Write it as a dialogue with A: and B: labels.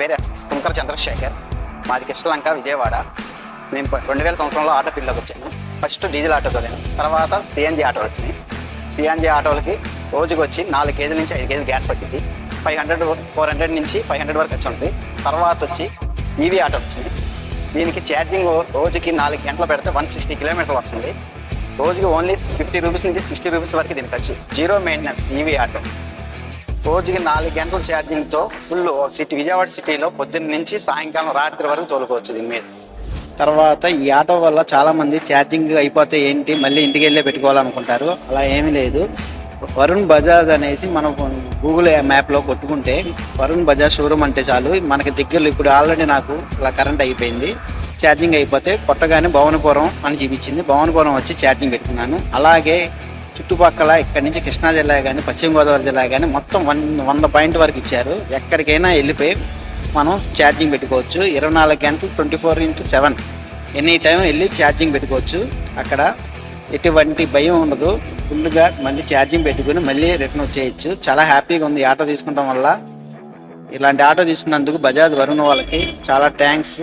A: పేరు ఎస్ శంకర్ చంద్రశేఖర్. మాది కృష్ణలంక విజయవాడ. నేను రెండు వేల సంవత్సరంలో ఆటో ఫీల్డ్లోకి వచ్చాను ఫస్ట్ డీజిల్ ఆటో తోలాను తర్వాత సిఎన్జి ఆటోలు వచ్చినాయి సిఎన్జి ఆటోలకి రోజుకి వచ్చి నాలుగు కేజీల నుంచి ఐదు కేజీలు గ్యాస్ పట్టింది. ఫైవ్ హండ్రెడ్ ఫోర్ హండ్రెడ్ నుంచి ఫైవ్ హండ్రెడ్ వరకు వచ్చి ఉంది తర్వాత వచ్చి ఈవీ ఆటో వచ్చింది. దీనికి ఛార్జింగ్ రోజుకి నాలుగు గంటలు పెడితే వన్ సిక్స్టీ కిలోమీటర్లు వస్తుంది. రోజుకి ఓన్లీ ఫిఫ్టీ రూపీస్ నుంచి సిక్స్టీ రూపీస్ వరకు దీనికి వచ్చి జీరో మెయింటెనెన్స్ ఈవీ ఆటో. రోజుకి నాలుగు గంటల ఛార్జింగ్తో ఫుల్ సిటీ విజయవాడ సిటీలో పొద్దున్న నుంచి సాయంకాలం రాత్రి వరకు తోలుకోవచ్చు దీని మీద. తర్వాత ఈ ఆటో వల్ల చాలామంది ఛార్జింగ్ అయిపోతే ఏంటి? మళ్ళీ ఇంటికి వెళ్ళే పెట్టుకోవాలనుకుంటారు. అలా ఏమీ లేదు. వరుణ్ బజాజ్ అనేసి మనం గూగుల్ మ్యాప్లో కొట్టుకుంటే వరుణ్ బజాజ్ షోరూమ్ అంటే చాలు. మనకి దగ్గరలో ఇప్పుడు ఆల్రెడీ నాకు ఇలా కరెంట్ అయిపోయింది. ఛార్జింగ్ అయిపోతే కొట్టగానే భవనపురం అని చూపించింది. భవనపురం వచ్చి ఛార్జింగ్ పెట్టుకున్నాను. అలాగే చుట్టుపక్కల ఇక్కడ నుంచి కృష్ణా జిల్లా కానీ పశ్చిమ గోదావరి జిల్లా కానీ మొత్తం వన్ వంద పాయింట్ వరకు ఇచ్చారు. ఎక్కడికైనా వెళ్ళిపోయి మనం ఛార్జింగ్ పెట్టుకోవచ్చు. ఇరవై నాలుగు గంటలు twenty four into seven. Any time వెళ్ళి ఛార్జింగ్ పెట్టుకోవచ్చు. అక్కడ ఎటువంటి భయం ఉండదు. ఫుల్గా మళ్ళీ ఛార్జింగ్ పెట్టుకుని మళ్ళీ రిటర్న్ వచ్చేయచ్చు. చాలా హ్యాపీగా ఉంది ఆటో తీసుకుంటాం వల్ల. ఇలాంటి ఆటో తీసుకున్నందుకు బజాజ్ వరుణ్ వాళ్ళకి చాలా థ్యాంక్స్.